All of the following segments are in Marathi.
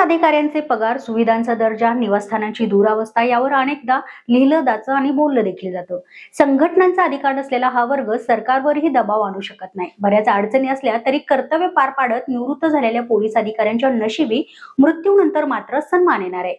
अधिकाऱ्यांचे पगार सुविधांचा दर्जा निवासस्थानांची दुरावस्था यावर अनेकदा लिहिलं जातं आणि बोललं देखील जातं. संघटनांचा अधिकार असलेला हा वर्ग सरकारवरही दबाव आणू शकत नाही. बऱ्याच अडचणी असल्या तरी कर्तव्य पार पाडत निवृत्त झालेल्या पोलीस अधिकाऱ्यांच्या नशिबी मृत्यूनंतर मात्र सन्मान येणार आहे.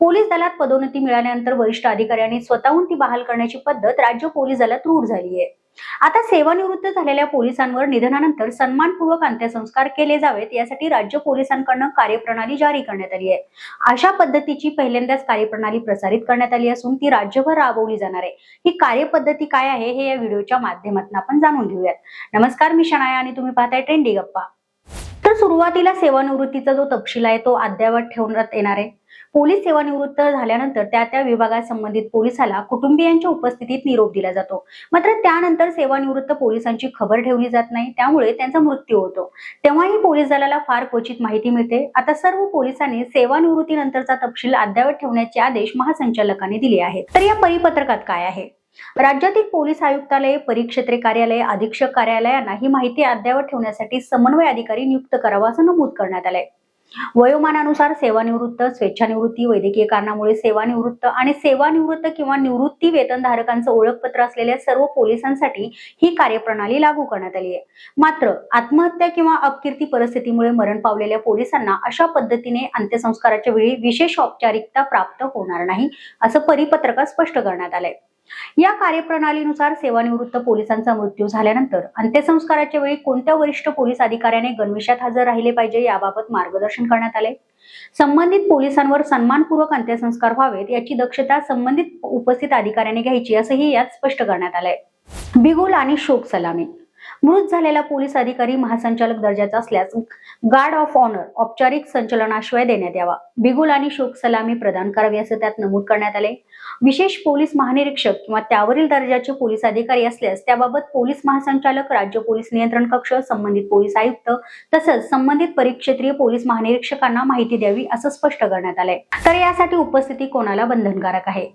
पोलीस दलात पदोन्नती मिळाल्यानंतर वरिष्ठ अधिकाऱ्यांनी स्वतःहून ती बहाल करण्याची पद्धत राज्य पोलीस दलात रूढ झाली आहे. आता सेवानिवृत्त झालेल्या पोलिसांवर निधनानंतर सन्मानपूर्वक अंत्यसंस्कार केले जावेत यासाठी राज्य पोलिसांकडून कार्यप्रणाली जारी करण्यात आली आहे. अशा पद्धतीची पहिल्यांदाच कार्यप्रणाली प्रसारित करण्यात आली असून ती राज्यभर राबवली जाणार आहे. ही कार्यपद्धती काय आहे हे या व्हिडिओच्या माध्यमातून आपण जाणून घेऊयात. नमस्कार मी शनाया आणि तुम्ही पाहताय ट्रेंडी गप्पा. तर सुरुवातीला सेवानिवृत्तीचा जो तपशील आहे तो अद्ययावत ठेवण्यात येणार आहे. पोलीस सेवानिवृत्त झाल्यानंतर त्या त्या विभागात संबंधित पोलिसाला कुटुंबियांच्या उपस्थितीत निरोप दिला जातो. मात्र त्यानंतर सेवानिवृत्त पोलिसांची खबर ठेवली जात नाही. त्यामुळे त्यांचा मृत्यू होतो. तेव्हाही पोलीस दलाला फार क्वचित माहिती मिळते. आता सर्व पोलिसांनी सेवानिवृत्तीनंतरचा तपशील अद्यावत ठेवण्याचे आदेश महासंचालकांनी दिले आहेत. तर या परिपत्रकात काय आहे? राज्यातील पोलीस आयुक्तालय परिक्षेत्रे कार्यालय अधीक्षक कार्यालयांना ही माहिती अद्ययावत ठेवण्यासाठी समन्वय अधिकारी नियुक्त करावा असं नमूद करण्यात आलंय. वयोमानानुसार सेवानिवृत्त स्वेच्छानिवृत्ती वैद्यकीय कारणामुळे सेवानिवृत्त आणि सेवानिवृत्त किंवा निवृत्ती वेतनधारकांचं ओळखपत्र असलेल्या सर्व पोलिसांसाठी ही कार्यप्रणाली लागू करण्यात आली आहे. मात्र आत्महत्या किंवा अपकीर्ती परिस्थितीमुळे मरण पावलेल्या पोलिसांना अशा पद्धतीने अंत्यसंस्काराच्या वेळी विशेष औपचारिकता प्राप्त होणार नाही असं परिपत्रकात स्पष्ट करण्यात आलंय. या कार्यप्रणालीनुसार सेवानिवृत्त पोलिसांचा मृत्यू झाल्यानंतर अंत्यसंस्काराच्या वेळी कोणत्या वरिष्ठ पोलीस अधिकाऱ्याने गणवेशात हजर राहिले पाहिजे याबाबत मार्गदर्शन करण्यात आले? संबंधित पोलिसांवर सन्मानपूर्वक अंत्यसंस्कार व्हावेत याची दक्षता संबंधित उपस्थित अधिकाऱ्याने घ्यायची असंही यात स्पष्ट करण्यात आलंय. बिगुल आणि शोक सलामी. मृत झालेला पोलीस अधिकारी महासंचालक दर्जाचा असल्यास गार्ड ऑफ ऑनर औपचारिक संचलनाशिवाय देण्यात यावा. बिगुल आणि शोक सलामी प्रदान करावी असं त्यात नमूद करण्यात आले. विशेष पोलीस महानिरीक्षक किंवा त्यावरील दर्जाचे पोलीस अधिकारी असल्यास त्याबाबत पोलीस महासंचालक राज्य पोलीस नियंत्रण कक्ष संबंधित पोलीस आयुक्त तसंच संबंधित परिक्षेत्रीय पोलीस महानिरीक्षकांना माहिती द्यावी असं स्पष्ट करण्यात आलंय. तर यासाठी उपस्थिती कोणाला बंधनकारक आहे?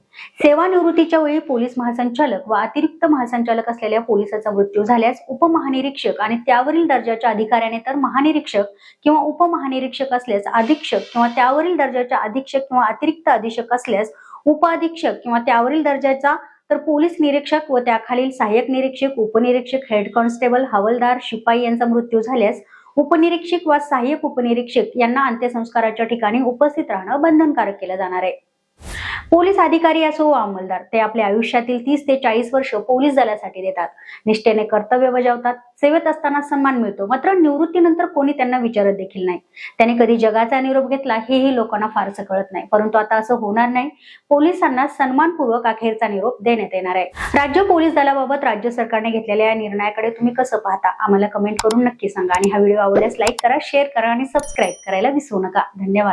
सेवानिवृत्तीच्या वेळी पोलीस महासंचालक व अतिरिक्त महासंचालक असलेल्या पोलिसाचा मृत्यू झाल्यास उप उपमहानिरीक्षक आणि त्यावरील दर्जाच्या अधिकाऱ्याने तर महानिरीक्षक किंवा उपमहानिरीक्षक असल्यास अधीक्षक किंवा त्यावरील दर्जाच्या अधीक्षक किंवा अतिरिक्त अधीक्षक असल्यास उपअधीक्षक किंवा त्यावरील दर्जाचा तर पोलीस निरीक्षक व त्याखालील सहाय्यक निरीक्षक उपनिरीक्षक हेड कॉन्स्टेबल हवालदार शिपाई यांचा मृत्यू झाल्यास उपनिरीक्षक वा सहाय्यक उपनिरीक्षक यांना अंत्यसंस्काराच्या ठिकाणी उपस्थित राहणं बंधनकारक केलं जाणार आहे. पोलीस अधिकारी असो व अंमलदार ते आपल्या आयुष्यातील तीस ते चाळीस वर्ष पोलीस दलासाठी देतात. निष्ठेने कर्तव्य बजावतात सेवेत असताना सन्मान मिळतो. मात्र निवृत्तीनंतर कोणी त्यांना विचारत देखील नाही. त्याने कधी जगाचा निरोप घेतला हेही लोकांना फारसं कळत नाही. परंतु आता असं होणार नाही. पोलिसांना सन्मानपूर्वक अखेरचा निरोप देण्यात येणार आहे. राज्य पोलीस दलाबाबत राज्य सरकारने घेतलेल्या या निर्णयाकडे तुम्ही कसं पाहता? आम्हाला कमेंट करून नक्की सांगा. आणि हा व्हिडिओ आवडल्यास लाईक करा शेअर करा आणि सबस्क्राईब करायला विसरू नका. धन्यवाद.